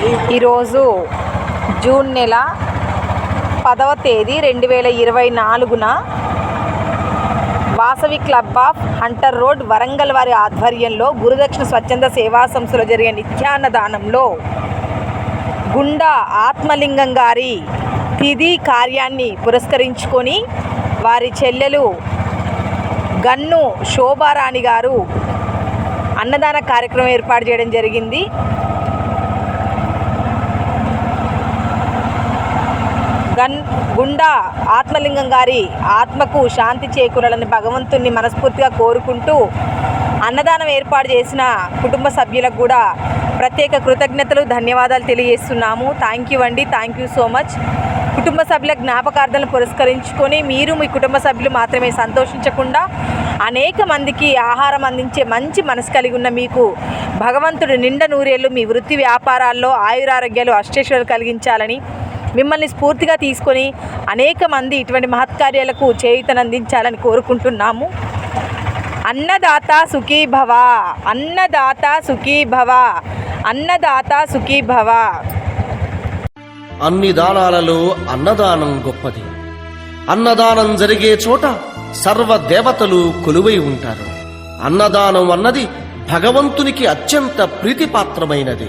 ఈరోజు జూన్ నెల పదవ తేదీ రెండు వేల ఇరవై నాలుగున Vasavi club of Hunter Road Warangal వారి ఆధ్వర్యంలో గురుదక్షిణ స్వచ్ఛంద సేవా సంస్థలో జరిగే నిత్యాన్నదానంలో గుండా ఆత్మలింగం గారి తిథి కార్యాన్ని పురస్కరించుకొని వారి చెల్లెలు గన్ను శోభారాణి గారు అన్నదాన కార్యక్రమం ఏర్పాటు చేయడం జరిగింది. గన్ గుండా ఆత్మలింగం గారి ఆత్మకు శాంతి చేకూరాలని భగవంతుణ్ణి మనస్ఫూర్తిగా కోరుకుంటూ అన్నదానం ఏర్పాటు చేసిన కుటుంబ సభ్యులకు కూడా ప్రత్యేక కృతజ్ఞతలు ధన్యవాదాలు తెలియజేస్తున్నాము. థ్యాంక్ యూ అండి. థ్యాంక్ యూ సో మచ్ కుటుంబ సభ్యుల జ్ఞాపకార్థాలను పురస్కరించుకొని మీరు మీ కుటుంబ సభ్యులు మాత్రమే సంతోషించకుండా అనేక మందికి ఆహారం అందించే మంచి మనసు కలిగి ఉన్న మీకు భగవంతుడు నిండ నూరేళ్ళు మీ వృత్తి వ్యాపారాల్లో ఆయురారోగ్యాలు అష్టేశ్వరులు కలిగించాలని మిమ్మల్ని స్ఫూర్తిగా తీసుకొని అనేక మంది ఇటువంటి మహత్కార్యాలకు చేయుతనందించాలని కోరుకుంటున్నాము. అన్నదాత సుఖీ భవ అన్నదాత సుఖీ భవ అన్నదాత సుఖీ భవ అన్ని దానాలలో అన్నదానం గొప్పది. అన్నదానం జరిగే చోట సర్వ దేవతలు కొలువై ఉంటారు. అన్నదానం అన్నది భగవంతునికి అత్యంత ప్రీతిపాత్రమైనది.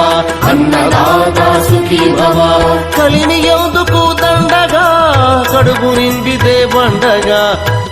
అన్నదాత సుఖీ భవ కలిని ఎందుకు దండగా కడుపు నింపితే పండగా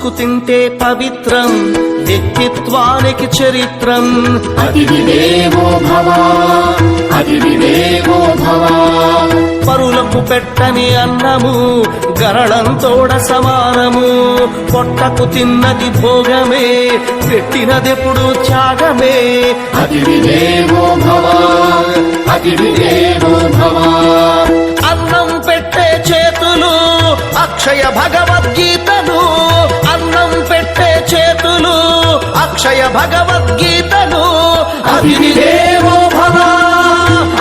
పంచుకు తింటే పవిత్రం వ్యక్తిత్వానికి చరిత్రం. అతిథి దేవో భవ అతిథి దేవో భవ. పరులకు పెట్టని అన్నము గరళంతోడ సమానము. పొట్టకు తిన్నది భోగమే పెట్టినదెప్పుడు త్యాగమే. అతిథి దేవో భవ అతిథి దేవో భవ. అన్నం పెట్టే చేతులు అక్షయ చేతులు అక్షయ భగవద్గీతను. అతిథి భవ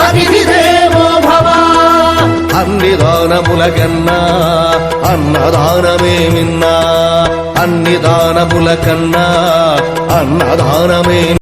అతిథి భవ. అన్ని దానముల కన్నా అన్నదానమే మిన్నా అన్ని దానముల కన్నా అన్నదానమే